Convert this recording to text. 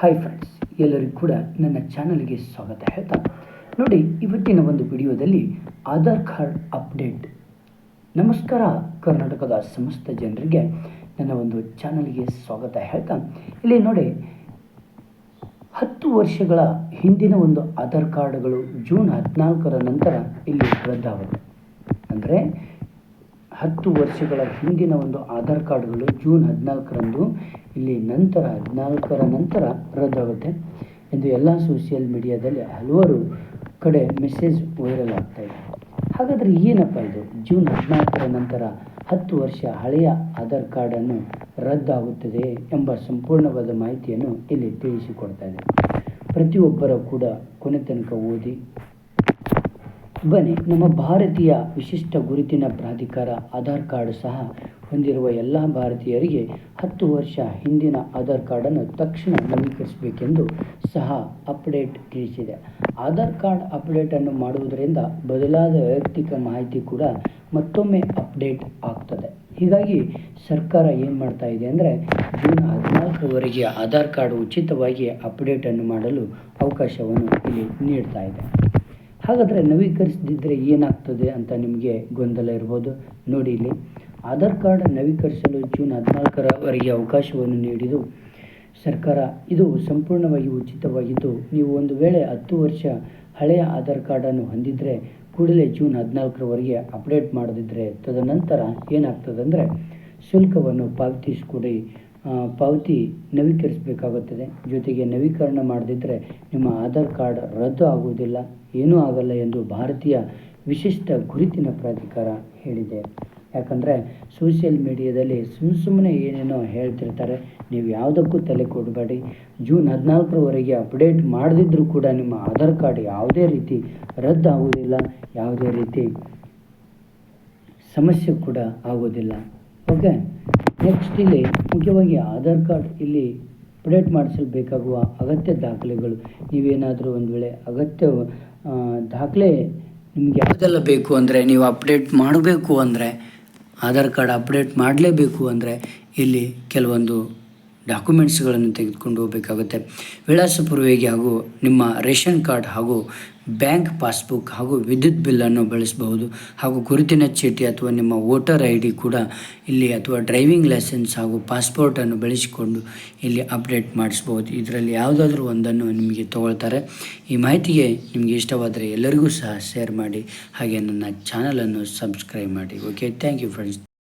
Hi friends ಎಲ್ಲರಿಗೂ ಕೂಡ ನನ್ನ ಚಾನಲ್ಗೆ ಸ್ವಾಗತ ಹೇಳ್ತಾ. ನೋಡಿ, ಇವತ್ತಿನ ಒಂದು ವಿಡಿಯೋದಲ್ಲಿ ಆಧಾರ್ ಕಾರ್ಡ್ ಅಪ್ಡೇಟ್ ನಮಸ್ಕಾರ, ಕರ್ನಾಟಕದ ಸಮಸ್ತ ಜನರಿಗೆ ನನ್ನ ಒಂದು ಚಾನಲ್ಗೆ ಸ್ವಾಗತ ಹೇಳ್ತಾ. ಇಲ್ಲಿ ನೋಡಿ, ಹತ್ತು ವರ್ಷಗಳ ಹಿಂದಿನ ಒಂದು ಆಧಾರ್ ಕಾರ್ಡ್ಗಳು ಜೂನ್ ಹದಿನಾಲ್ಕರ ನಂತರ ಇಲ್ಲಿ ರದ್ದಾಗುತ್ತೆ ಅಂದರೆ ಹತ್ತು ವರ್ಷಗಳ ಹಿಂದಿನ ಒಂದು ಆಧಾರ್ ಕಾರ್ಡ್ಗಳು ಜೂನ್ ಹದಿನಾಲ್ಕರಂದು, ಇಲ್ಲಿ ನಂತರ ಹದಿನಾಲ್ಕರ ನಂತರ ರದ್ದಾಗುತ್ತೆ. ಎಂದು ಎಲ್ಲ ಸೋಷಿಯಲ್ ಮೀಡಿಯಾದಲ್ಲಿ ಹಲವಾರು ಕಡೆ ಮೆಸೇಜ್ ವೈರಲ್ ಆಗ್ತಾ ಇದೆ. ಹಾಗಾದರೆ ಏನಪ್ಪ ಇದು? ಜೂನ್ ಹದಿನಾಲ್ಕರ ನಂತರ ಹತ್ತು ವರ್ಷ ಹಳೆಯ ಆಧಾರ್ ಕಾರ್ಡನ್ನು ರದ್ದಾಗುತ್ತದೆ ಎಂಬ ಸಂಪೂರ್ಣವಾದ ಮಾಹಿತಿಯನ್ನು ಇಲ್ಲಿ ತಿಳಿಸಿಕೊಡ್ತಾ ಇದೆ. ಪ್ರತಿಯೊಬ್ಬರ ಕೂಡ ಕೊನೆ ತನಕ ಓದಿ ಬನ್ನಿ, ನಮ್ಮ ಭಾರತೀಯ ವಿಶಿಷ್ಟ ಗುರುತಿನ ಪ್ರಾಧಿಕಾರ ಆಧಾರ್ ಕಾರ್ಡ್ ಸಹ ಹೊಂದಿರುವ ಎಲ್ಲ ಭಾರತೀಯರಿಗೆ ಹತ್ತು ವರ್ಷ ಹಿಂದಿನ ಆಧಾರ್ ಕಾರ್ಡನ್ನು ತಕ್ಷಣ ನವೀಕರಿಸಬೇಕೆಂದು ಸಹ ಅಪ್ಡೇಟ್ ತಿಳಿಸಿದೆ. ಆಧಾರ್ ಕಾರ್ಡ್ ಅಪ್ಡೇಟನ್ನು ಮಾಡುವುದರಿಂದ ಬದಲಾದ ವೈಯಕ್ತಿಕ ಮಾಹಿತಿ ಕೂಡ ಮತ್ತೊಮ್ಮೆ ಅಪ್ಡೇಟ್ ಆಗ್ತದೆ. ಹೀಗಾಗಿ ಸರ್ಕಾರ ಏನು ಮಾಡ್ತಾ ಇದೆ ಅಂದರೆ, ಜೂನ್ ಹದಿನಾಲ್ಕರವರೆಗೆ ಆಧಾರ್ ಕಾರ್ಡ್ ಉಚಿತವಾಗಿ ಅಪ್ಡೇಟನ್ನು ಮಾಡಲು ಅವಕಾಶವನ್ನು ಇಲ್ಲಿ ನೀಡ್ತಾ ಇದೆ. ಹಾಗಾದರೆ ನವೀಕರಿಸದಿದ್ದರೆ ಏನಾಗ್ತದೆ ಅಂತ ನಿಮಗೆ ಗೊಂದಲ ಇರ್ಬೋದು? ನೋಡಿ ಇಲ್ಲಿ, ಆಧಾರ್ ಕಾರ್ಡ್ ನವೀಕರಿಸಲು ಜೂನ್ ಹದಿನಾಲ್ಕರವರೆಗೆ ಅವಕಾಶವನ್ನು ನೀಡಿದ್ದು ಸರ್ಕಾರ. ಇದು ಸಂಪೂರ್ಣವಾಗಿ ಉಚಿತವಾಗಿದ್ದು, ನೀವು ಒಂದು ವೇಳೆ ಹತ್ತು ವರ್ಷ ಹಳೆಯ ಆಧಾರ್ ಕಾರ್ಡನ್ನು ಹೊಂದಿದರೆ ಕೂಡಲೇ ಜೂನ್ ಹದಿನಾಲ್ಕರವರೆಗೆ ಅಪ್ಡೇಟ್ ಮಾಡದಿದ್ದರೆ ತದನಂತರ ಏನಾಗ್ತದೆ ಅಂದರೆ ಶುಲ್ಕವನ್ನು ಪಾವತಿಸಿಕೊಡಿ ಪಾವತಿ ನವೀಕರಿಸಬೇಕಾಗುತ್ತದೆ. ಜೊತೆಗೆ ನವೀಕರಣ ಮಾಡದಿದ್ದರೆ ನಿಮ್ಮ ಆಧಾರ್ ಕಾರ್ಡ್ ರದ್ದು ಆಗುವುದಿಲ್ಲ, ಏನೂ ಆಗಲ್ಲ ಎಂದು ಭಾರತೀಯ ವಿಶಿಷ್ಟ ಗುರುತಿನ ಪ್ರಾಧಿಕಾರ ಹೇಳಿದೆ. ಯಾಕಂದರೆ ಸೋಷಿಯಲ್ ಮೀಡಿಯಾದಲ್ಲಿ ಸುಮ್ಮ ಸುಮ್ಮನೆ ಏನೇನೋ ಹೇಳ್ತಿರ್ತಾರೆ, ನೀವು ಯಾವುದಕ್ಕೂ ತಲೆ ಕೊಡಬೇಡಿ. ಜೂನ್ ಹದಿನಾಲ್ಕರವರೆಗೆ ಅಪ್ಡೇಟ್ ಮಾಡದಿದ್ದರೂ ಕೂಡ ನಿಮ್ಮ ಆಧಾರ್ ಕಾರ್ಡ್ ಯಾವುದೇ ರೀತಿ ರದ್ದಾಗುವುದಿಲ್ಲ ಯಾವುದೇ ರೀತಿ ಸಮಸ್ಯೆ ಕೂಡ ಆಗೋದಿಲ್ಲ ಓಕೆ ನೆಕ್ಸ್ಟ್ ಇಲ್ಲಿ ಮುಖ್ಯವಾಗಿ ಆಧಾರ್ ಕಾರ್ಡ್ ಇಲ್ಲಿ ಅಪ್ಡೇಟ್ ಮಾಡಿಸಲು ಬೇಕಾಗುವ ಅಗತ್ಯ ದಾಖಲೆಗಳು. ನೀವೇನಾದರೂ ಒಂದು ವೇಳೆ ಅಗತ್ಯ ದಾಖಲೆ ನಿಮಗೆ ಯಾವುದೆಲ್ಲ ಬೇಕು ಅಂದರೆ ನೀವು ಅಪ್ಡೇಟ್ ಮಾಡಬೇಕು ಅಂದರೆ, ಆಧಾರ್ ಕಾರ್ಡ್ ಅಪ್ಡೇಟ್ ಮಾಡಲೇಬೇಕು ಅಂದರೆ ಇಲ್ಲಿ ಕೆಲವೊಂದು ಡಾಕ್ಯುಮೆಂಟ್ಸ್ಗಳನ್ನು ತೆಗೆದುಕೊಂಡು ಹೋಗಬೇಕಾಗುತ್ತೆ. ವಿಳಾಸ ಪೂರ್ವೆಗೆ ಹಾಗೂ ನಿಮ್ಮ ರೇಷನ್ ಕಾರ್ಡ್ ಹಾಗೂ ಬ್ಯಾಂಕ್ ಪಾಸ್ಬುಕ್ ಹಾಗೂ ವಿದ್ಯುತ್ ಬಿಲ್ಲನ್ನು ಬಳಸಬಹುದು ಹಾಗೂ ಗುರುತಿನ ಚೀಟಿ ಅಥವಾ ನಿಮ್ಮ ವೋಟರ್ ಐ ಡಿ ಕೂಡ ಇಲ್ಲಿ ಅಥವಾ ಡ್ರೈವಿಂಗ್ ಲೈಸೆನ್ಸ್ ಹಾಗೂ ಪಾಸ್ಪೋರ್ಟನ್ನು ಬಳಸಿಕೊಂಡು ಇಲ್ಲಿ ಅಪ್ಡೇಟ್ ಮಾಡಿಸ್ಬೋದು ಇದರಲ್ಲಿ ಯಾವುದಾದ್ರೂ ಒಂದನ್ನು ನಿಮಗೆ ತಗೊಳ್ತಾರೆ. ಈ ಮಾಹಿತಿಗೆ ನಿಮಗೆ ಇಷ್ಟವಾದರೆ ಎಲ್ಲರಿಗೂ ಸಹ ಶೇರ್ ಮಾಡಿ ಹಾಗೆ ನನ್ನ ಚಾನಲನ್ನು ಸಬ್ಸ್ಕ್ರೈಬ್ ಮಾಡಿ. Okay thank you friends